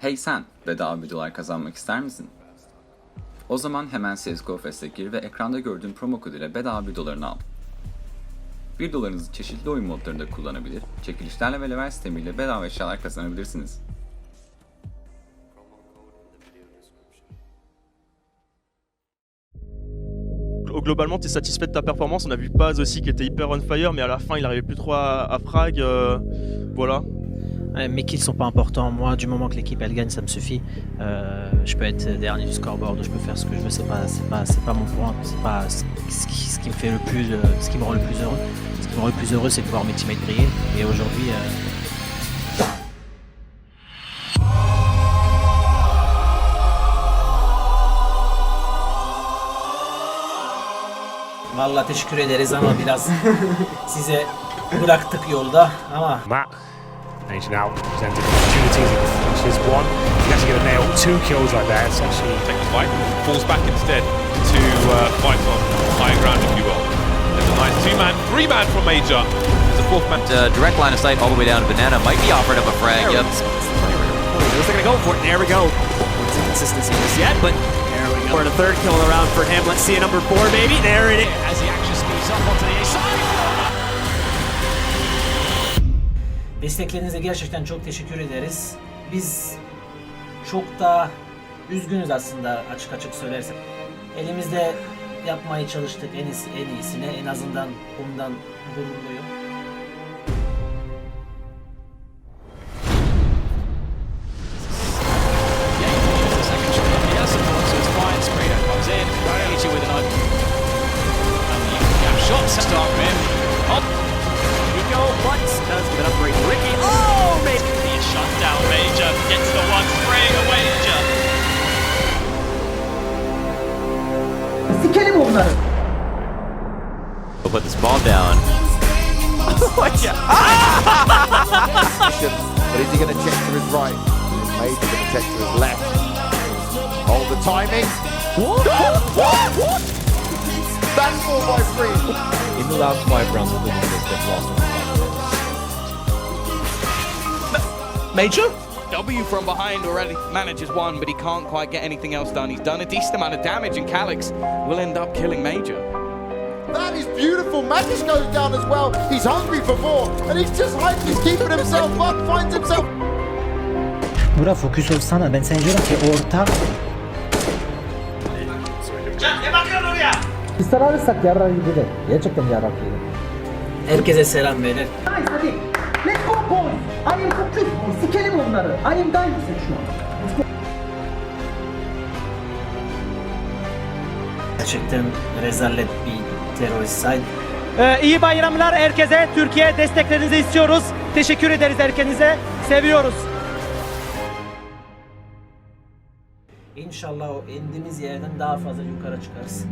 Hey sen, bedava bir dolar kazanmak ister misin? O zaman hemen CSGO Fest'e gir ve ekranda gördüğün promo kodu ile bedava bir dolarını al. 1 dolarınızı çeşitli oyun modlarında kullanabilir, çekilişlerle ve level sistemiyle bedava eşyalar kazanabilirsiniz. Globalement, tu satisfait de ta performance. On a vu Paz aussi qui était hyper on fire, mais à la fin, il arrivait plus trop à, à frag. euh, voilà. Mes kills sont pas importants. Moi, du moment que l'équipe elle gagne, ça me suffit. Euh, je peux être dernier du scoreboard, je peux faire ce que je veux. C'est pas, c'est pas, c'est pas mon point. C'est pas ce qui, ce qui me fait le plus, euh, ce qui me rend le plus heureux. Ce qui me rend le plus heureux, c'est de voir mes teammates briller. Et aujourd'hui, euh, Vallahi teşekkür ederiz ama biraz size bıraktık yolda ama Matt. Nation out, presented opportunities, he finishes one. He's actually going to nail two kills right there. It's actually Take the fight, falls back instead to uh, fight on higher ground, if you will. There's a nice two-man, three-man from Major. There's a fourth man. Uh, direct line of sight all the way down to Banana. Might be offered up a frag. Yep. Looks like gonna go for it. There we go. It's inconsistency just yet, but there we go. For the third kill in the round for him. Let's see a number four, baby. There it is. As the action speeds up onto the A Desteklerinize gerçekten çok teşekkür ederiz. Biz çok da üzgünüz aslında açık açık söylersek. Elimizde yapmaya çalıştık en iyisi en iyisini. En azından bundan gururluyum. The second go. What? Does get up great. Ricky. Oh, Major. He is shut down. Major gets the one spraying away. Major. Sikelim onları. We'll put this ball down. What you? but is he going to check to his right? Maybe going to check to his left. Hold the timing. What? What? What? That's four by three. In the last five rounds of the this, they've lost. Major? W from behind already manages one, but he can't quite get anything else done. He's done a decent amount of damage, and Calix will end up killing Major. That is beautiful. Matis goes down as well. He's hungry for more, and he's just hyped. He's keeping himself up. Finds himself. Bura fokus olsana. Ben sana diyorum ki orta. Biz sararırsak yarar gibi de. Gerçekten yarar gibi. Herkese selam verir. Nice hadi. Onları. I am dying şu an. Gerçekten rezalet bir terörist site. iyi bayramlar herkese. Türkiye desteklerinizi istiyoruz. Teşekkür ederiz herkese. Seviyoruz. İnşallah o indiğimiz yerden daha fazla yukarı çıkarız.